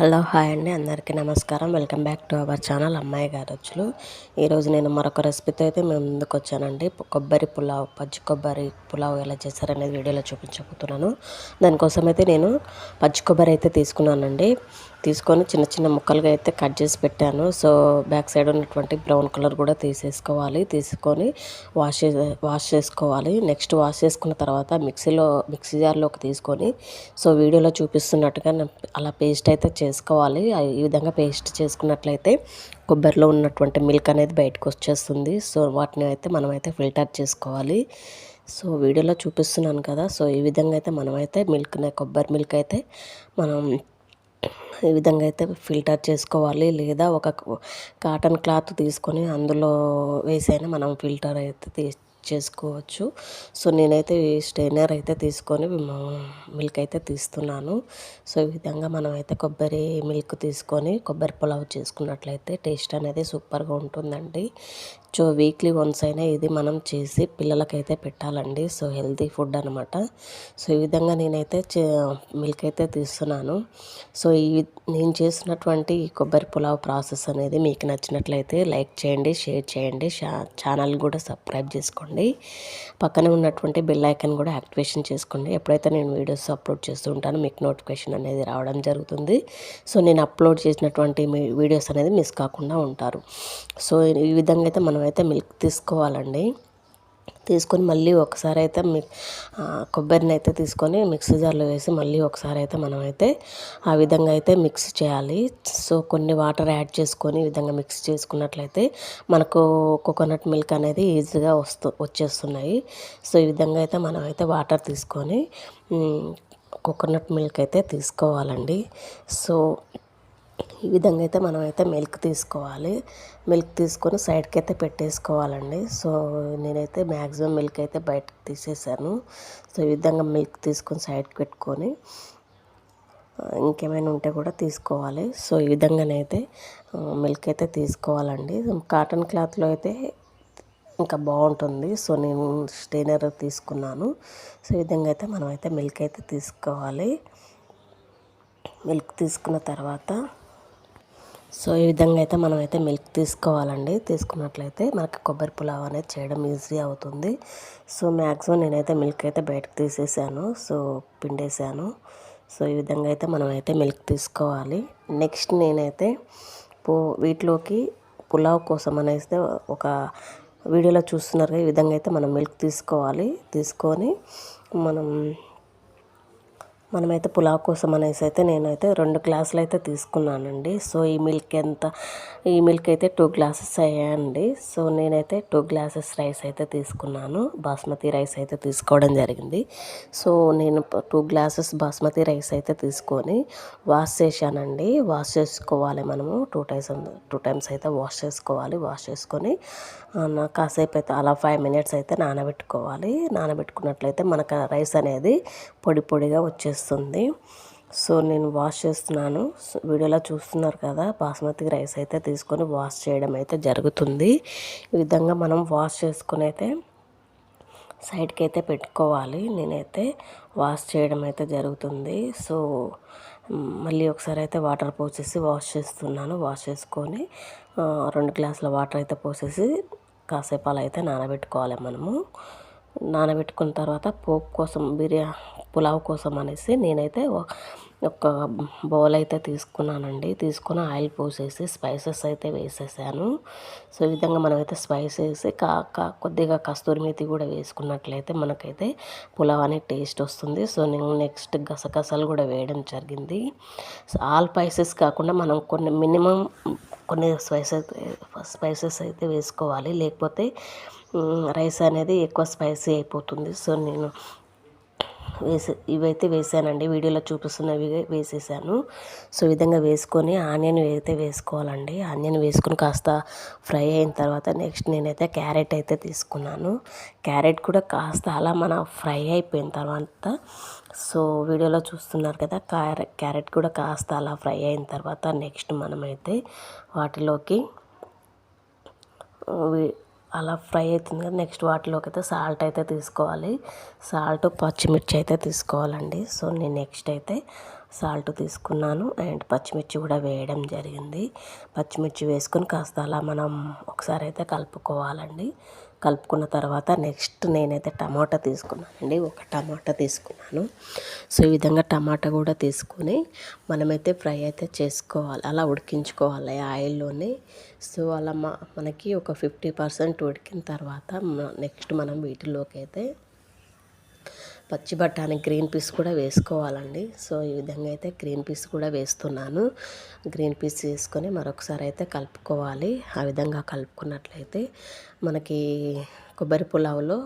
Hello hi అండి అందరికీ నమస్కారం. Welcome back to our channel అమ్మాయి గారొచ్చులు. ఈరోజు నేను మరొక రెసిపీతో అయితే మేము ముందుకు వచ్చానండి. కొబ్బరి పులావ్ పచ్చి కొబ్బరి పులావ్ ఎలా చేశారనేది వీడియోలో చూపించబోతున్నాను. దానికోసం అయితే నేను పచ్చి కొబ్బరి అయితే తీసుకున్నానండి. తీసుకొని చిన్న చిన్న ముక్కలుగా అయితే కట్ చేసి పెట్టాను. సో బ్యాక్ సైడ్ ఉన్నటువంటి బ్రౌన్ కలర్ కూడా తీసేసుకోవాలి. తీసుకొని వాష్ వాష్ చేసుకోవాలి. నెక్స్ట్ వాష్ చేసుకున్న తర్వాత మిక్సీలో మిక్సీ జార్లోకి తీసుకొని సో వీడియోలో చూపిస్తున్నట్టుగా అలా పేస్ట్ అయితే చేసుకోవాలి. ఈ విధంగా పేస్ట్ చేసుకున్నట్లయితే కొబ్బరిలో ఉన్నటువంటి మిల్క్ అనేది బయటకు వచ్చేస్తుంది. సో వాటిని అయితే మనమైతే ఫిల్టర్ చేసుకోవాలి. సో వీడియోలో చూపిస్తున్నాను కదా. సో ఈ విధంగా అయితే మనమైతే మిల్క్ కొబ్బరి మిల్క్ అయితే మనం ఈ విధంగా అయితే ఫిల్టర్ చేసుకోవాలి లేదా ఒక కాటన్ క్లాత్ తీసుకొని అందులో వేసైనా మనం ఫిల్టర్ అయితే తీ చేసుకోవచ్చు. సో నేనైతే స్టెయినర్ అయితే తీసుకొని మిల్క్ అయితే తీస్తున్నాను. సో ఈ విధంగా మనం అయితే కొబ్బరి మిల్క్ తీసుకొని కొబ్బరి పులావ్ చేసుకున్నట్లయితే టేస్ట్ అనేది సూపర్గా ఉంటుందండి. సో వీక్లీ వన్స్ అయినా ఇది మనం చేసి పిల్లలకైతే పెట్టాలండి. సో హెల్తీ ఫుడ్ అనమాట సో ఈ విధంగా నేనైతే మిల్క్ అయితే తీస్తున్నాను. సో ఈ నేను చేసినటువంటి ఈ కొబ్బరి పులావ్ ప్రాసెస్ అనేది మీకు నచ్చినట్లయితే లైక్ చేయండి షేర్ చేయండి ఛానల్ కూడా సబ్స్క్రైబ్ చేసుకోండి. పక్కనే ఉన్నటువంటి బెల్ ఐకన్ కూడా యాక్టివేషన్ చేసుకోండి. ఎప్పుడైతే నేను వీడియోస్ అప్లోడ్ చేస్తూ ఉంటానో మీకు నోటిఫికేషన్ అనేది రావడం జరుగుతుంది. సో నేను అప్లోడ్ చేసినటువంటి వీడియోస్ అనేది మిస్ కాకుండా ఉంటారు. సో ఈ విధంగా అయితే మనమైతే మిల్క్ తీసుకోవాలండి. తీసుకొని మళ్ళీ ఒకసారి అయితే మి కొబ్బరిని అయితే తీసుకొని మిక్సీ జార్లో వేసి మళ్ళీ ఒకసారి అయితే మనం అయితే ఆ విధంగా అయితే మిక్స్ చేయాలి. సో కొన్ని వాటర్ యాడ్ చేసుకొని విధంగా మిక్స్ చేసుకున్నట్లయితే మనకు కోకోనట్ మిల్క్ అనేది ఈజీగా వస్తూ వచ్చేస్తున్నాయి. సో ఈ విధంగా అయితే మనం అయితే వాటర్ తీసుకొని కోకోనట్ మిల్క్ అయితే తీసుకోవాలండి. సో ఈ విధంగా అయితే మనం అయితే మిల్క్ తీసుకోవాలి. మిల్క్ తీసుకొని సైడ్కి అయితే పెట్టేసుకోవాలండి. సో నేనైతే మ్యాక్సిమం మిల్క్ అయితే బయటకు తీసేసాను. సో ఈ విధంగా మిల్క్ తీసుకొని సైడ్కి పెట్టుకొని ఇంకేమైనా ఉంటే కూడా తీసుకోవాలి. సో ఈ విధంగానైతే మిల్క్ అయితే తీసుకోవాలండి. కాటన్ క్లాత్లో అయితే ఇంకా బాగుంటుంది. సో నేను స్టెయినర్ తీసుకున్నాను. సో ఈ విధంగా అయితే మనం అయితే మిల్క్ అయితే తీసుకోవాలి. మిల్క్ తీసుకున్న తర్వాత సో ఈ విధంగా అయితే మనం అయితే మిల్క్ తీసుకోవాలండి. తీసుకున్నట్లయితే మనకి కొబ్బరి పులావ్ అనేది చేయడం ఈజీ అవుతుంది. సో మ్యాక్సిమం నేనైతే మిల్క్ అయితే బయటకు తీసేసాను. సో పిండేసాను. సో ఈ విధంగా అయితే మనం అయితే మిల్క్ తీసుకోవాలి. నెక్స్ట్ నేనైతే పో వీటిలోకి పులావ్ కోసం అనేస్తే ఒక వీడియోలో చూస్తున్నారు ఈ విధంగా అయితే మనం మిల్క్ తీసుకోవాలి. తీసుకొని మనం మనమైతే పులావ్ కోసం అనేసి అయితే నేనైతే రెండు గ్లాసులు అయితే తీసుకున్నానండి. సో ఈ మిల్క్ ఎంత ఈ మిల్క్ అయితే టూ గ్లాసెస్ అయ్యాయండి. సో నేనైతే టూ గ్లాసెస్ రైస్ అయితే తీసుకున్నాను. బాస్మతి రైస్ అయితే తీసుకోవడం జరిగింది. సో నేను టూ గ్లాసెస్ బాస్మతి రైస్ అయితే తీసుకొని వాష్ చేశానండి. వాష్ చేసుకోవాలి మనము. టూ టైమ్స్ టూ టైమ్స్ అయితే వాష్ చేసుకోవాలి. వాష్ చేసుకొని కాసేపు అయితే అలా ఫైవ్ మినిట్స్ అయితే నానబెట్టుకోవాలి. నానబెట్టుకున్నట్లయితే మనకు రైస్ అనేది పొడి పొడిగా వచ్చేస్తుంది. సో నేను వాష్ చేస్తున్నాను. వీడియోలో చూస్తున్నారు కదా బాస్మతి రైస్ అయితే తీసుకొని వాష్ చేయడం అయితే జరుగుతుంది. ఈ విధంగా మనం వాష్ చేసుకుని అయితే సైడ్కి అయితే పెట్టుకోవాలి. నేనైతే వాష్ చేయడం అయితే జరుగుతుంది. సో మళ్ళీ ఒకసారి అయితే వాటర్ పోసేసి వాష్ చేస్తున్నాను. వాష్ చేసుకొని రెండు గ్లాసుల వాటర్ అయితే పోసేసి కాసేపు అలా అయితే నానబెట్టుకోవాలి మనము. నానబెట్టుకున్న తర్వాత పోపు కోసం బిర్యా పులావ్ కోసం అనేసి నేనైతే ఒక బౌల్ అయితే తీసుకున్నానండి. తీసుకుని ఆయిల్ పోసేసి స్పైసెస్ అయితే వేసేసాను. సో ఈ విధంగా మనమైతే స్పైస్ వేసి కా కొద్దిగా కస్తూరి మేతి కూడా వేసుకున్నట్లయితే మనకైతే పులావ్ అనే టేస్ట్ వస్తుంది. సో నేను నెక్స్ట్ గసగసాలు కూడా వేయడం జరిగింది. ఆల్ స్పైసెస్ కాకుండా మనం కొన్ని మినిమం కొన్ని స్పైసెస్ స్పైసెస్ అయితే వేసుకోవాలి. లేకపోతే రైస్ అనేది ఎక్కువ స్పైసీ అయిపోతుంది. సో నేను వేసి ఇవైతే వేసానండి. వీడియోలో చూపిస్తున్నవి వేసేసాను. సో ఈ విధంగా వేసుకొని ఆనియన్ అయితే వేసుకోవాలండి. ఆనియన్ వేసుకొని కాస్త ఫ్రై అయిన తర్వాత నెక్స్ట్ నేనైతే క్యారెట్ అయితే తీసుకున్నాను. క్యారెట్ కూడా కాస్త అలా మన ఫ్రై అయిపోయిన తర్వాత సో వీడియోలో చూస్తున్నారు కదా క్యారెట్ క్యారెట్ కూడా కాస్త అలా ఫ్రై అయిన తర్వాత నెక్స్ట్ మనమైతే వాటిలోకి అలా ఫ్రై అవుతుంది కదా నెక్స్ట్ వాటిలోకి అయితే సాల్ట్ అయితే తీసుకోవాలి. సాల్ట్ పచ్చిమిర్చి అయితే తీసుకోవాలండి. సో నేను నెక్స్ట్ అయితే సాల్ట్ తీసుకున్నాను. అండ్ పచ్చిమిర్చి కూడా వేయడం జరిగింది. పచ్చిమిర్చి వేసుకొని కాస్త అలా మనం ఒకసారి అయితే కలుపుకోవాలండి. కలుపుకున్న తర్వాత నెక్స్ట్ నేనైతే టమాటా తీసుకున్నానండి. ఒక టమాటా తీసుకున్నాను. సో ఈ విధంగా టమాటా కూడా తీసుకొని మనమైతే ఫ్రై అయితే చేసుకోవాలి. అలా ఉడికించుకోవాలి ఆయిల్లోనే. సో అలా మనకి ఒక ఫిఫ్టీ పర్సెంట్ ఉడికిన తర్వాత నెక్స్ట్ మనం వీటిలోకి అయితే పచ్చి బఠానీ గ్రీన్ పీస్ కూడా వేసుకోవాలండి. సో ఈ విధంగా అయితే గ్రీన్ పీస్ కూడా వేస్తున్నాను. గ్రీన్ పీస్ వేసుకొని మరొకసారి అయితే కలుపుకోవాలి. ఆ విధంగా కలుపుకున్నట్లయితే మనకి కొబ్బరి పులావ్లో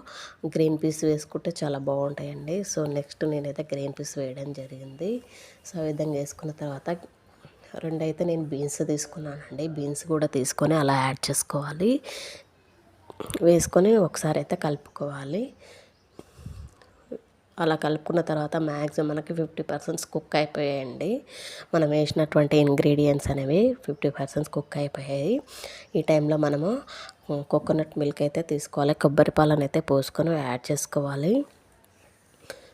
గ్రీన్ పీస్ వేసుకుంటే చాలా బాగుంటాయండి. సో నెక్స్ట్ నేనైతే గ్రీన్ పీస్ వేయడం జరిగింది. సో ఆ విధంగా వేసుకున్న తర్వాత రెండైతే నేను బీన్స్ తీసుకున్నానండి. బీన్స్ కూడా తీసుకొని అలా యాడ్ చేసుకోవాలి. వేసుకొని ఒకసారి అయితే కలుపుకోవాలి. అలా కలుపుకున్న తర్వాత మ్యాక్సిమం మనకి ఫిఫ్టీ పర్సెంట్స్ కుక్ అయిపోయాయండి. మనం వేసినటువంటి ఇంగ్రీడియంట్స్ అనేవి ఫిఫ్టీ పర్సెంట్స్ కుక్ అయిపోయాయి. ఈ టైంలో మనము కోకోనట్ మిల్క్ అయితే తీసుకోవాలి. కొబ్బరి పాలను అయితే పోసుకొని యాడ్ చేసుకోవాలి.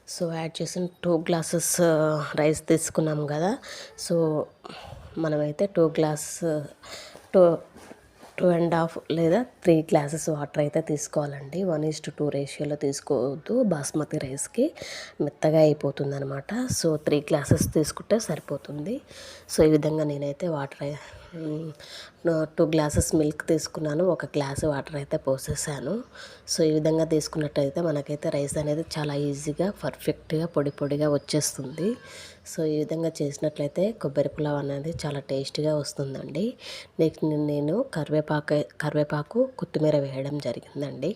సో యాడ్ చేసిన టూ గ్లాసెస్ రైస్ తీసుకున్నాం కదా. సో మనమైతే two glass two two and half లేదా త్రీ గ్లాసెస్ వాటర్ అయితే తీసుకోవాలండి. వన్ ఈస్ టు టూ రేషియోలో తీసుకోవద్దు. బాస్మతి రైస్కి మెత్తగా అయిపోతుంది అనమాట సో త్రీ గ్లాసెస్ తీసుకుంటే సరిపోతుంది. సో ఈ విధంగా నేనైతే వాటర్ టూ గ్లాసెస్ మిల్క్ తీసుకున్నాను ఒక గ్లాస్ వాటర్ అయితే పోసేసాను. సో ఈ విధంగా తీసుకున్నట్టయితే మనకైతే రైస్ అనేది చాలా ఈజీగా పర్ఫెక్ట్గా పొడి పొడిగా వచ్చేస్తుంది. సో ఈ విధంగా చేసినట్లయితే కొబ్బరి పులావ్ అనేది చాలా టేస్టీగా వస్తుందండి. నెక్స్ట్ నేను కరివేపాకు కరివేపాకు కొత్తిమీర వేయడం జరిగిందండి.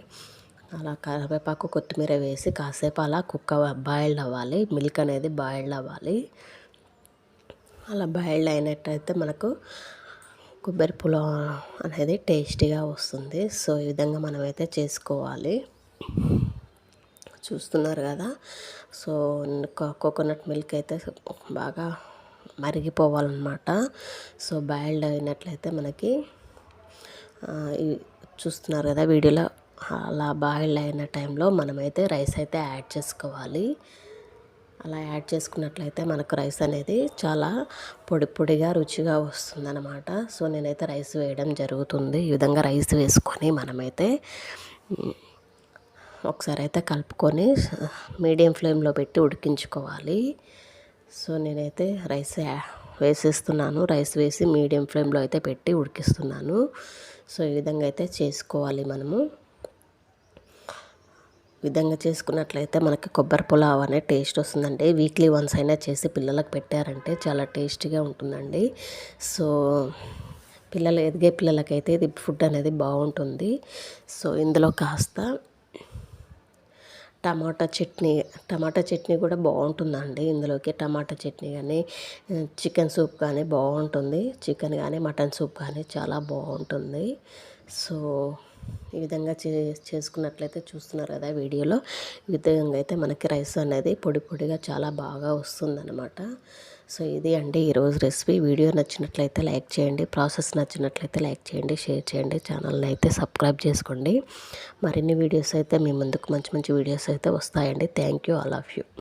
అలా కరివేపాకు కొత్తిమీర వేసి కాసేపు అలా కుక్క బాయిల్డ్ అవ్వాలి మిల్క్ అనేది బాయిల్డ్ అవ్వాలి. అలా బాయిల్డ్ అయినట్టయితే మనకు కొబ్బరి పులావ్ అనేది టేస్టీగా వస్తుంది. సో ఈ విధంగా మనమైతే చేసుకోవాలి. చూస్తున్నారు కదా? సో కోకోనట్ మిల్క్ అయితే బాగా మరిగిపోవాలన్నమాట. సో బాయిల్డ్ అయినట్లయితే మనకి చూస్తున్నారు కదా వీడియోలో అలా బాయిల్డ్ అయిన టైంలో మనమైతే రైస్ అయితే యాడ్ చేసుకోవాలి. అలా యాడ్ చేసుకున్నట్లయితే మనకు రైస్ అనేది చాలా పొడి పొడిగా రుచిగా వస్తుందన్నమాట. సో నేనైతే రైస్ వేయడం జరుగుతుంది. ఈ విధంగా రైస్ వేసుకొని మనమైతే ఒకసారి అయితే కలుపుకొని మీడియం ఫ్లేమ్లో పెట్టి ఉడికించుకోవాలి. సో నేనైతే రైస్ వేసేస్తున్నాను. రైస్ వేసి మీడియం ఫ్లేమ్లో అయితే పెట్టి ఉడికిస్తున్నాను. సో ఈ విధంగా అయితే చేసుకోవాలి మనము. విధంగా చేసుకున్నట్లయితే మనకి కొబ్బరి పులావ్ అనే టేస్ట్ వస్తుందండి. వీక్లీ వన్స్ అయినా చేసి పిల్లలకు పెట్టారంటే చాలా టేస్టీగా ఉంటుందండి. సో పిల్లలు ఎదిగే పిల్లలకైతే ఇది ఫుడ్ అనేది బాగుంటుంది. సో ఇందులో కాస్త టమాటా చట్నీ టమాటా చట్నీ కూడా బాగుంటుందండి. ఇందులోకి టమాటా చట్నీ కానీ చికెన్ సూప్ కానీ బాగుంటుంది. చికెన్ కానీ మటన్ సూప్ కానీ చాలా బాగుంటుంది. సో ఈ విధంగా చే చేసుకున్నట్లయితే చూస్తున్నారు కదా వీడియోలో. ఈ విధంగా అయితే మనకి రైస్ అనేది పొడి పొడిగా చాలా బాగా వస్తుందన్నమాట. సో ఇది అండి ఈరోజు రెసిపీ. వీడియో నచ్చినట్లయితే లైక్ చేయండి. ప్రాసెస్ నచ్చినట్లయితే లైక్ చేయండి షేర్ చేయండి. ఛానల్ని అయితే సబ్స్క్రైబ్ చేసుకోండి. మరిన్ని వీడియోస్ అయితే మీ ముందుకు మంచి మంచి వీడియోస్ అయితే వస్తాయండి. Thank you all of you.